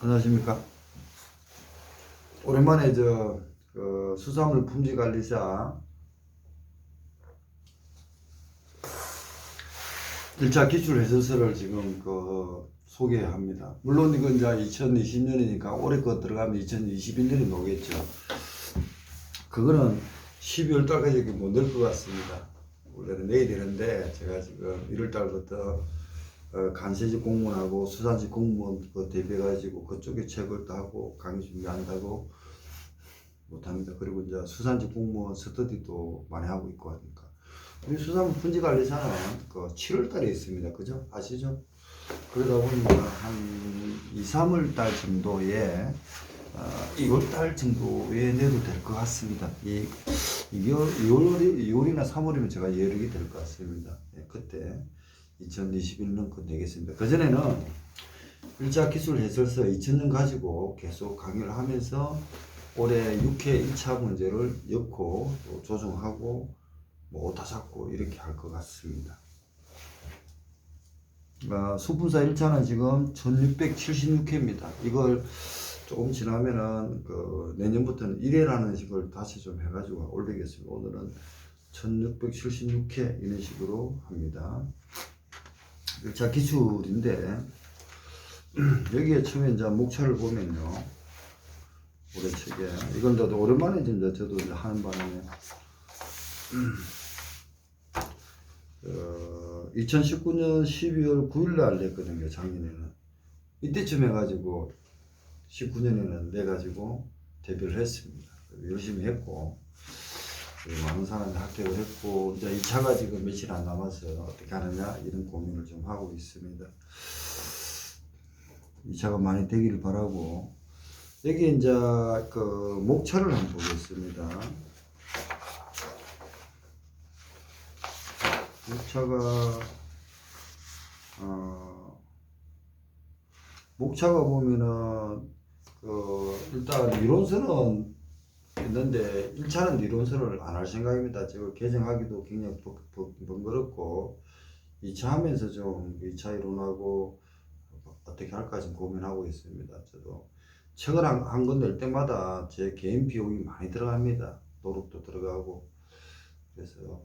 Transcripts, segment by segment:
안녕하십니까. 오랜만에 저, 그 수산물 품질관리사 1차 기출 해설서를 지금 그 소개합니다. 물론 이건 이제 2020년이니까 올해 거 들어가면 2021년이 오겠죠. 그거는 12월 달까지 못 넣을 것 같습니다. 원래는 내야 되는데 제가 지금 1월 달부터 어, 간세직 공무원하고 수산직 공무원 그 대비해가지고 그쪽에 책을 또 하고 강의 준비한다고 못합니다. 그리고 이제 수산직 공무원 스터디도 많이 하고 있고 하니까 우리 수산물 분지 관리사는 그 7월 달에 있습니다. 그죠? 아시죠? 그러다 보니까 한 2, 3월 달 정도에 어, 2월 달 정도에 내도 될 것 같습니다. 이 2월, 2월, 2월이나 3월이면 제가 예력이 될 것 같습니다. 예, 그때 2021년 그 내겠습니다. 그전에는 1차 기술 해설서 2000년 가지고 계속 강의를 하면서 올해 6회 1차 문제를 엮고 또 조정하고 뭐 오타 잡고 이렇게 할 것 같습니다. 아, 수분사 1차는 지금 1676회입니다. 이걸 조금 지나면은 그 내년부터는 1회라는 식을 다시 좀 해가지고 올리겠습니다. 오늘은 1676회 이런 식으로 합니다. 1차 기출인데 여기에 처음에 이제 목차를 보면요. 올해 책에 이건 저도 오랜만에 이제 저도 이제 하는 바람에 어, 2019년 12월 9일 날 냈거든요. 작년에는 이때쯤 해가지고 19년에는 내가지고 데뷔를 했습니다. 열심히 했고 많은 사람이 합격을 했고 이제 2차가 지금 며칠 안 남았어요. 어떻게 하느냐 이런 고민을 좀 하고 있습니다. 2차가 많이 되기를 바라고 여기 이제 그 목차를 한번 보겠습니다. 목차가 어, 목차가 보면은 그 일단 이론서는 있는데 1차는 이론서를 안 할 생각입니다. 제가 개정하기도 굉장히 번- 번- 번 거롭고 2차 하면서 좀 2차 이론하고 어떻게 할까 지금 고민하고 있습니다. 저도 책을 한, 한 권 낼 때마다 제 개인 비용이 많이 들어갑니다. 노력도 들어가고 그래서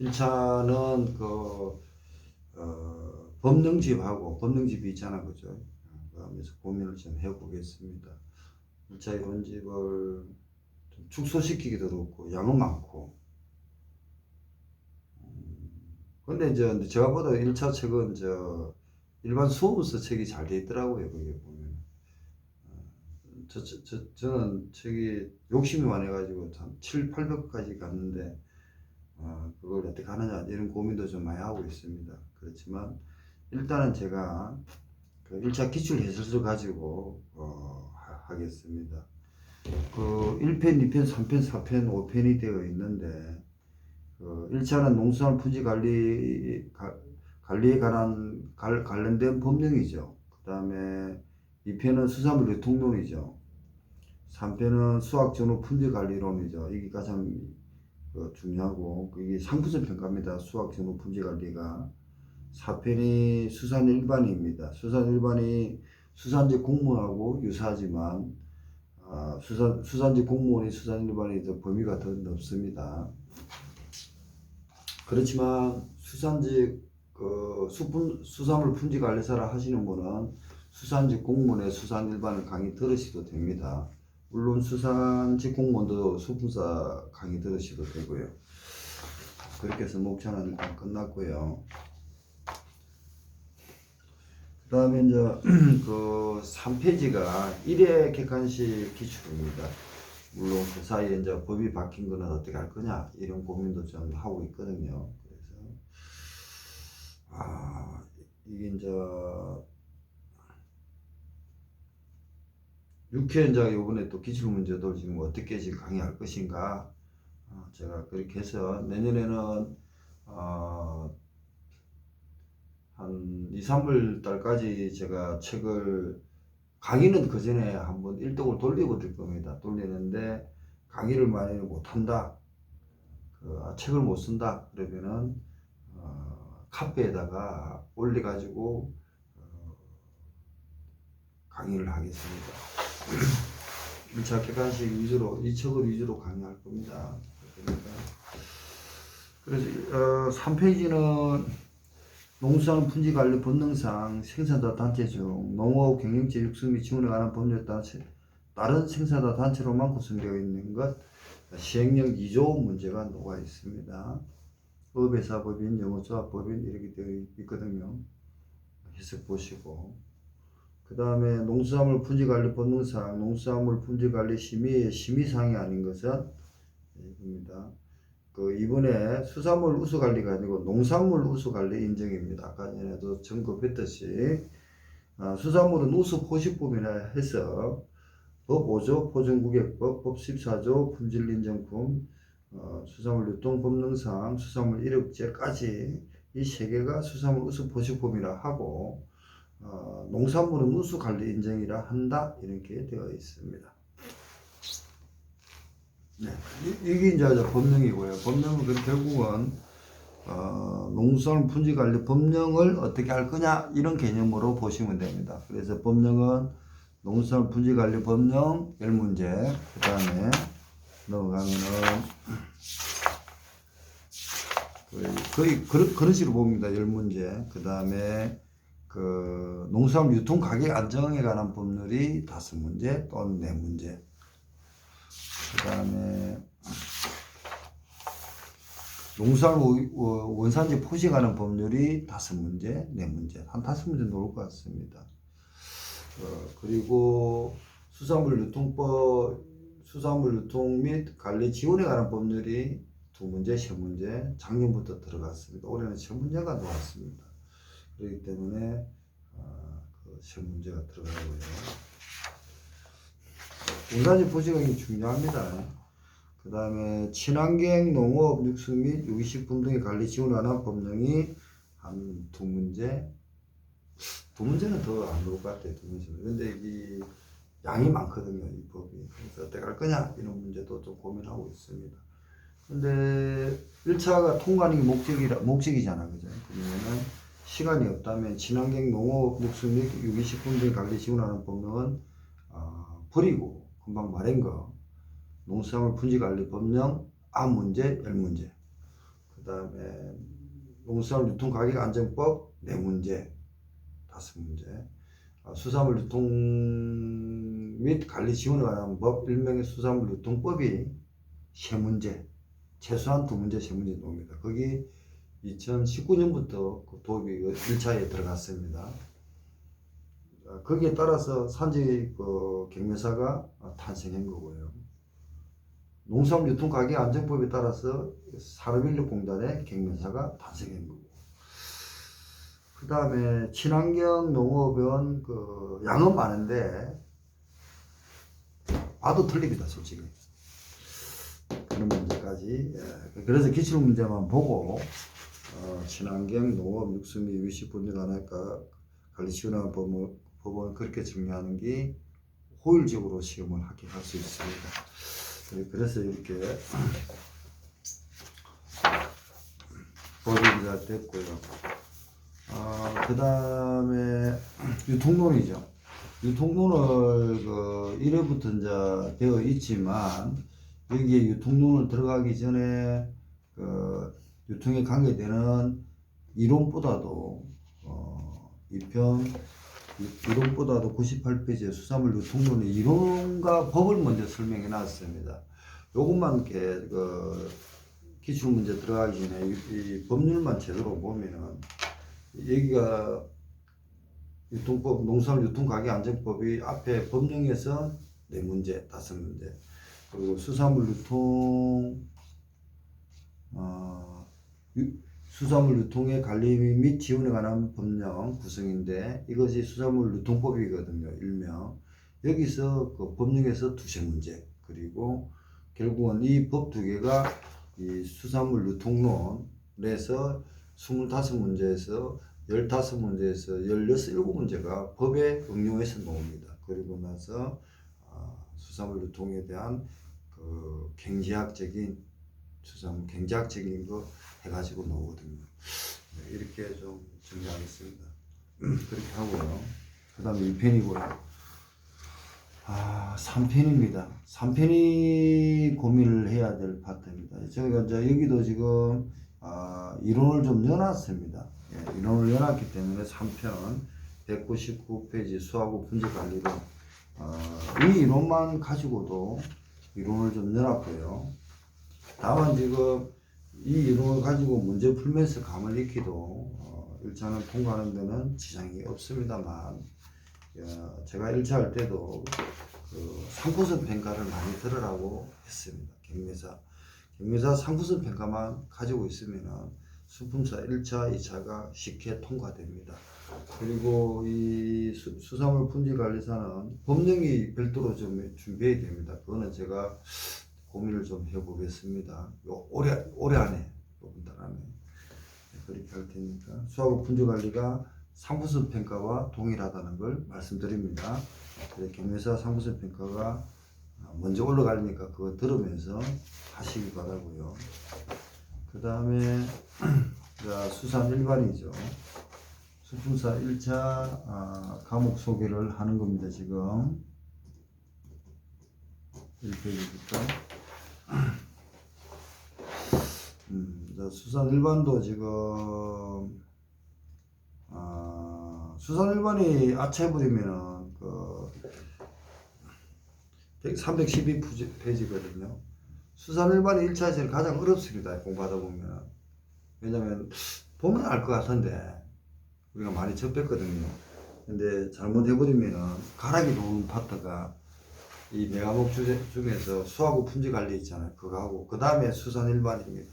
1차는 그 어, 법령집하고 법령집이 있잖아 그죠? 그 하면서 고민을 좀 해보겠습니다. 1차 이론집을 좀 축소시키기도 그렇고 양은 많고 음, 근데 이제 제가 보다 1차 책은 저 일반 수업서 책이 잘 돼 있더라고요 거기 보면 어, 저, 저, 저, 저는 책이 욕심이 많아가지고 한 7, 800까지 갔는데 어, 그걸 어떻게 하느냐 이런 고민도 좀 많이 하고 있습니다. 그렇지만 일단은 제가 그 1차 기출 해설서 가지고 어, 하, 겠습니다 그 1편, 2편, 3편, 4편, 5편이 되어 있는데 그 1차는 농수산물 품질 관리 가- 관리에 관한 관- 관련된 법령이죠. 그다음에 2편은 수산물 유통론이죠. 3편은 수학 전후 품질 관리론이죠. 이게 가장 그 중요하고 그게 상부전 평가입니다. 수학 전후 품질 관리가 4편이 수산 일반입니다. 수산 일반이 수산지 공무원하고 유사하지만 아, 수산 수산지 공무원이 수산 일반이 더 범위가 더 넓습니다. 그렇지만 수산지 그 수분 수산물 품질 관리사를 하시는 분은 수산지 공무원의 수산 일반을 강의 들으셔도 됩니다. 물론 수산지 공무원도 수분사 강의 들으셔도 되고요. 그렇게 해서 목차는 일단 끝났고요. 그 다음에 이제 그 3페이지가 1회 객관식 기출입니다. 물론 그 사이에 이제 법이 바뀐 거는 어떻게 할 거냐 이런 고민도 좀 하고 있거든요. 그래서 아 이게 이제 6회 이제 요번에 또 기출 문제도 지금 어떻게 지금 강의할 것인가 어, 제가 그렇게 해서 내년에는 어, 한 2, 3월 달까지 제가 책을 강의는 그 전에 한번 일독을 돌리고 들 겁니다. 돌리는데 강의를 많이 못한다. 그 아, 책을 못 쓴다. 그러면은 어, 카페에다가 올려가지고 어, 강의를 하겠습니다. 1차 객관식 위주로, 이 책을 위주로 강의할 겁니다. 그러니까 그래서 어, 3페이지는 농수산 분지 관리 본능상 생산자 단체 중 농업 경영체 육성 및 지원에 관한 법률에 따라 다른 생산자 단체로만 구성되어 있는 것 시행령 2조 문제가 녹아 있습니다. 업회사법인, 영어조합법인 이렇게 되어 있거든요. 해석 보시고 그 다음에 농수산물 분지관리 본능상 농수산물 분지관리 심의의 심의사항이 아닌 것은 이겁니다. 그 이번에 수산물 우수관리가 아니고 농산물 우수관리 인정입니다. 아까 전에도 점검했듯이 아, 수산물은 우수 포식품이라 해서 법 5조 포정구객법 법 14조 품질인정품 어, 수산물 유통법령상 수산물 이력제까지 이 세 개가 수산물 우수 포식품이라 하고 어, 농산물은 우수 관리 인정이라 한다 이렇게 되어 있습니다. 네, 이- 이게 이제 법령이고요. 법령은 그 결국은 어, 농수산물 분지 관리 법령을 어떻게 할 거냐 이런 개념으로 보시면 됩니다. 그래서 법령은 농수산물 분지 관리 법령 열 문제 그 다음에 넘어가면은 거의, 거의 그런, 식으로 봅니다. 열 문제 그 다음에 그 농수산물 유통 가격 안정에 관한 법률이 다섯 문제 또는 네 문제 그 다음에 농수산물 원- 원산지 관한 법률이 다섯 문제, 네 문제, 한 다섯 문제 나올 것 같습니다. 어, 그리고 수산물 유통법, 수산물 유통 및 관리 지원에 관한 법률이 두 문제, 세 문제, 작년부터 들어갔습니다. 올해는 세 문제가 나왔습니다. 그렇기 때문에 어, 그세 문제가 들어가고요. 원산지 굉장히 중요합니다. 그 다음에 친환경 농업, 육수 및 유기식품 등의 관리 지원을 하는 법령이 한 두 문제, 두 문제는 더 안 나올 것 같아요. 두 문제는. 근데 이 양이 많거든요. 이 법이. 그래서 어떻게 할 거냐 이런 문제도 좀 고민하고 있습니다. 근데 1차가 통과하는 게 목적이라, 목적이잖아. 그죠? 그러면은 시간이 없다면 친환경 농업, 육수 및 유기식품 등의 관리 지원하는 법령은 어, 버리고 금방 말한 거 농수산물 분지관리 법령 아 문제 열 문제. 그 다음에 농수산물 유통 가격 안정법 네 문제 다섯 문제. 아, 수산물 유통 및 관리 지원에 관한 법 일명의 수산물 유통법이 세 문제 최소한 두 문제 세 문제 나옵니다. 거기 2019년부터 그 도입이 1차에 들어갔습니다. 아, 거기에 따라서 산지 그 경매사가 탄생한 거고요. 농산물 유통가격 안정법에 따라서 산업인력공단의 경매사가 탄생한 거고. 그 다음에 친환경 농업은 그 양은 많은데 봐도 틀립니다, 솔직히. 그런 문제까지. 예, 그래서 기출 문제만 보고 어, 친환경 농업 육수 및 유기식품에 관한 관리 지원하는 법을, 법을 그렇게 정리하는 게 효율적으로 시험을 합격할 수 있습니다. 네, 그래서 이렇게 법이가 됐고요. 어, 그 다음에 유통론이죠. 유통론을 그 1회부터 이제 되어 있지만 여기에 유통론을 들어가기 전에 그 유통에 관계되는 이론보다도 어, 2편 이론보다도 98페이지에 수산물 유통론의 이론과 법을 먼저 설명해 놨습니다. 요것만 이렇게 그 기출 문제 들어가기 전에 이, 이 법률만 제대로 보면은 여기가 유통법 농산물 유통가격 안정법이 앞에 법령에서 네 문제 다섯 문제 그리고 수산물 유통 어, 유- 수산물 유통의 관리 및 지원에 관한 법령 구성인데 이것이 수산물 유통법이거든요 일명 여기서 그 법령에서 두세 문제 그리고 결국은 이 법 두 개가 이 수산물 유통론에서 25문제에서 15문제에서 16문제가 법에 응용해서 나옵니다. 그리고 나서 아, 수산물 유통에 대한 그 경제학적인 수산물 경제학적인 거 해가지고 나오거든요. 네, 이렇게 좀 정리하겠습니다. 그렇게 하고요. 그 다음에 2편이고요. 아, 3편입니다. 3편이 고민을 해야 될 파트입니다. 저희가 이제 여기도 지금 아, 이론을 좀 넣어놨습니다. 예, 이론을 넣어놨기 때문에 3편 199페이지 수하고 분지 관리로 어, 이 이론만 가지고도 이론을 좀 넣어놨고요. 다만 지금 이 이론을 가지고 문제 풀면서 감을 익히도 어, 1차는 통과하는 데는 지장이 없습니다만 어, 제가 1차 할 때도 그 상부선 평가를 많이 들으라고 했습니다. 경매사. 경매사 상부선 평가만 가지고 있으면은 수품사 1차, 2차가 쉽게 통과됩니다. 그리고 이 수, 수산물 분지 관리사는 법령이 별도로 좀 준비해야 됩니다. 그거는 제가 고민을 좀 해보겠습니다. 요 올해 올해 안에 달 안에 네, 그렇게 할 테니까 수하고 분지 관리가 상부선 평가와 동일하다는 걸 말씀드립니다. 경매사 상부선 평가가 먼저 올라가니까 그거 들으면서 하시기 바라고요. 그 다음에 수산 일반이죠. 수품사 1차 아, 과목 소개를 하는 겁니다. 지금 1페이지부터 음, 자, 수산 일반도 지금 아, 수산 일반이 아체부리면은 그 312페이지거든요. 수산 일반이 1차에서는 가장 어렵습니다. 공부하다 보면. 왜냐면 보면 알 것 같은데 우리가 많이 접했거든요. 근데 잘못해버리면은 가락이 도는 파트가 이 메가목 주제 중에서 수하고 품질 관리 있잖아요. 그거 하고 그 다음에 수산 일반입니다.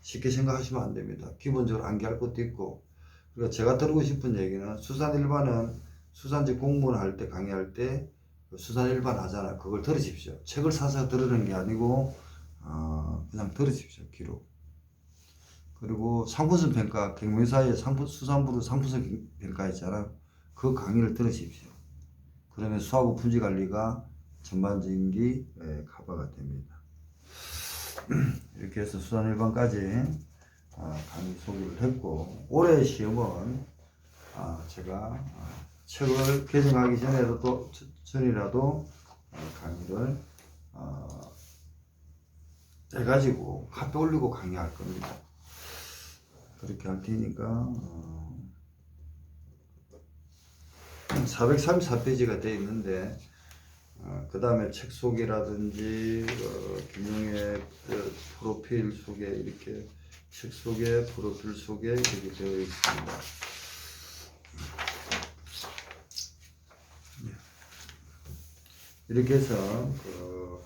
쉽게 생각하시면 안 됩니다. 기본적으로 암기할 것도 있고 그리고 제가 드리고 싶은 얘기는 수산 일반은 수산지 공무원 할 때 강의할 때그 수산 일반 하잖아요. 그걸 들으십시오. 책을 사서 들으는 게 아니고 어, 그냥 들으십시오. 기록. 그리고 상품성 평가 경매사의 상품 수산부로 상품성 평가 있잖아요. 그 강의를 들으십시오. 그러면 수하고 품질 관리가 게 예, 커버가 됩니다. 이렇게 해서 수산 일반까지 아, 강의 소개를 했고 올해 시험은 아, 제가 아, 책을 개정하기 전에도 또 전이라도 어, 강의를 어, 해가지고 카페 올리고 강의할 겁니다. 그렇게 할 테니까 어, 434페이지가 되어 있는데 어, 그 다음에 책 소개라든지 어, 김용의 그 프로필 소개 이렇게 책 소개, 프로필 소개 이렇게 되어 있습니다. 이렇게 해서 그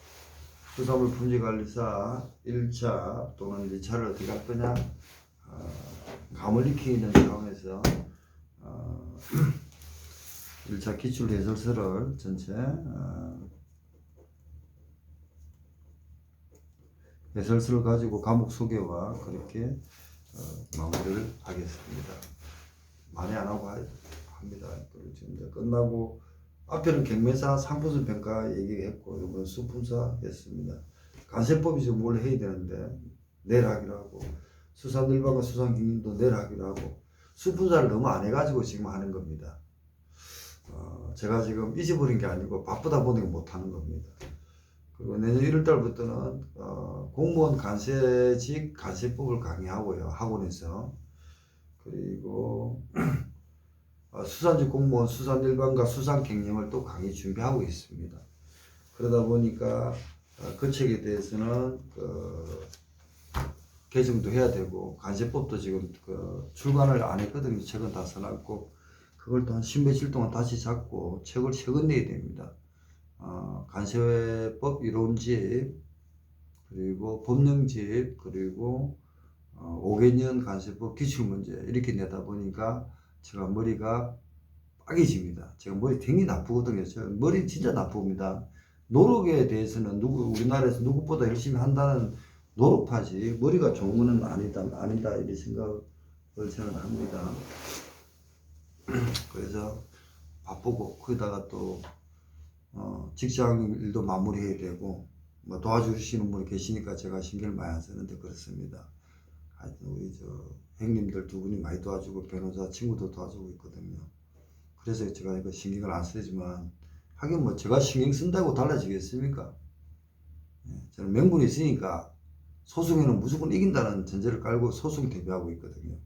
수산물 품질관리사 1차 또는 2차를 어떻게 할 거냐 어, 감을 익히는 차원에서 어, 1차 기출 해설서를 전체 어, 해설서를 가지고 과목 소개와 그렇게 어, 마무리를 하겠습니다. 많이 안 하고 하- 합니다. 그리고 지금 이제 끝나고 앞에는 경매사 상품성 평가 얘기했고 이번 수품사 했습니다. 간세법이 지금 뭘 해야 되는데 내일 하기로 하고 수산일반과 수산경림도 내일 하기로 하고 수품사를 너무 안 해가지고 지금 하는 겁니다. 어, 제가 지금 잊어버린 게 아니고 바쁘다 보니까 못 하는 겁니다. 그리고 내년 1월 달부터는 어, 공무원 간세직 간세법을 강의하고요 학원에서 그리고 어, 수산직 공무원 수산 일반과 수산 경영을 또 강의 준비하고 있습니다. 그러다 보니까 어, 그 책에 대해서는 그 개정도 해야 되고 간세법도 지금 그 출간을 안 했거든요. 책은 다 써놨고 그걸 또 한 십몇일 동안 다시 잡고 책을 책은 내야 됩니다. 어, 간세법 이론집 그리고 법령집 그리고 어, 5개년 간세법 기출문제 이렇게 내다 보니까 제가 머리가 빠개집니다. 제가 머리 되게 나쁘거든요. 제가 머리 진짜 나쁩니다. 노력에 대해서는 누구 우리나라에서 누구보다 열심히 한다는 노력하지 머리가 좋은 거는 아니다 아니다 이런 생각을 저는 합니다. 그래서 바쁘고 거기다가 또 어, 직장 일도 마무리해야 되고 뭐 도와주시는 분이 계시니까 제가 신경을 많이 안 쓰는데 그렇습니다. 하여튼 우리 저 형님들 두 분이 많이 도와주고 변호사 친구도 도와주고 있거든요. 그래서 제가 이거 신경을 안 쓰지만 하긴 뭐 제가 신경 쓴다고 달라지겠습니까? 예, 저는 명분이 있으니까 소송에는 무조건 이긴다는 전제를 깔고 소송 대비하고 있거든요.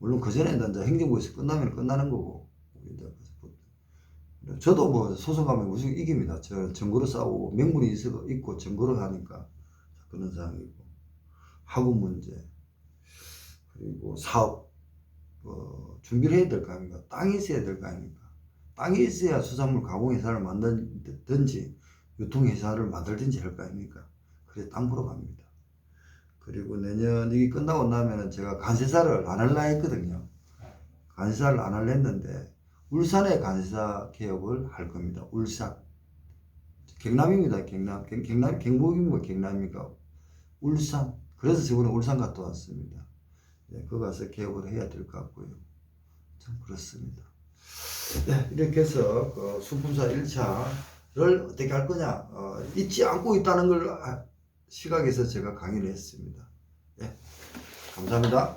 물론 그 전에 이제 행정부에서 끝나면 끝나는 거고. 저도 뭐 소송 가면 무조건 이깁니다. 저 증거로 싸우고 명분이 있어 있고 증거로 하니까 그런 상황이고 학업 문제 그리고 사업 어, 준비를 해야 될 거 아닙니까? 땅이 있어야 될 거 아닙니까? 땅이 있어야 수산물 가공회사를 만들든지 유통회사를 만들든지 할 거 아닙니까? 그래 땅 보러 갑니다. 그리고 내년 이게 끝나고 나면은 제가 간세사를 안 할라 했거든요. 간세사를 안 할라 했는데 울산에 간세사 개업을 할 겁니다. 울산. 경남입니다. 경남. 경, 경남, 경북이 뭐 경남입니까? 울산. 그래서 저번에 울산 갔다 왔습니다. 네, 거기 가서 개업을 해야 될 것 같고요. 참 그렇습니다. 네, 이렇게 해서 그 순품사 1차를 어떻게 할 거냐 어, 잊지 않고 있다는 걸 아, 시각에서 제가 강의를 했습니다. 예. 감사합니다.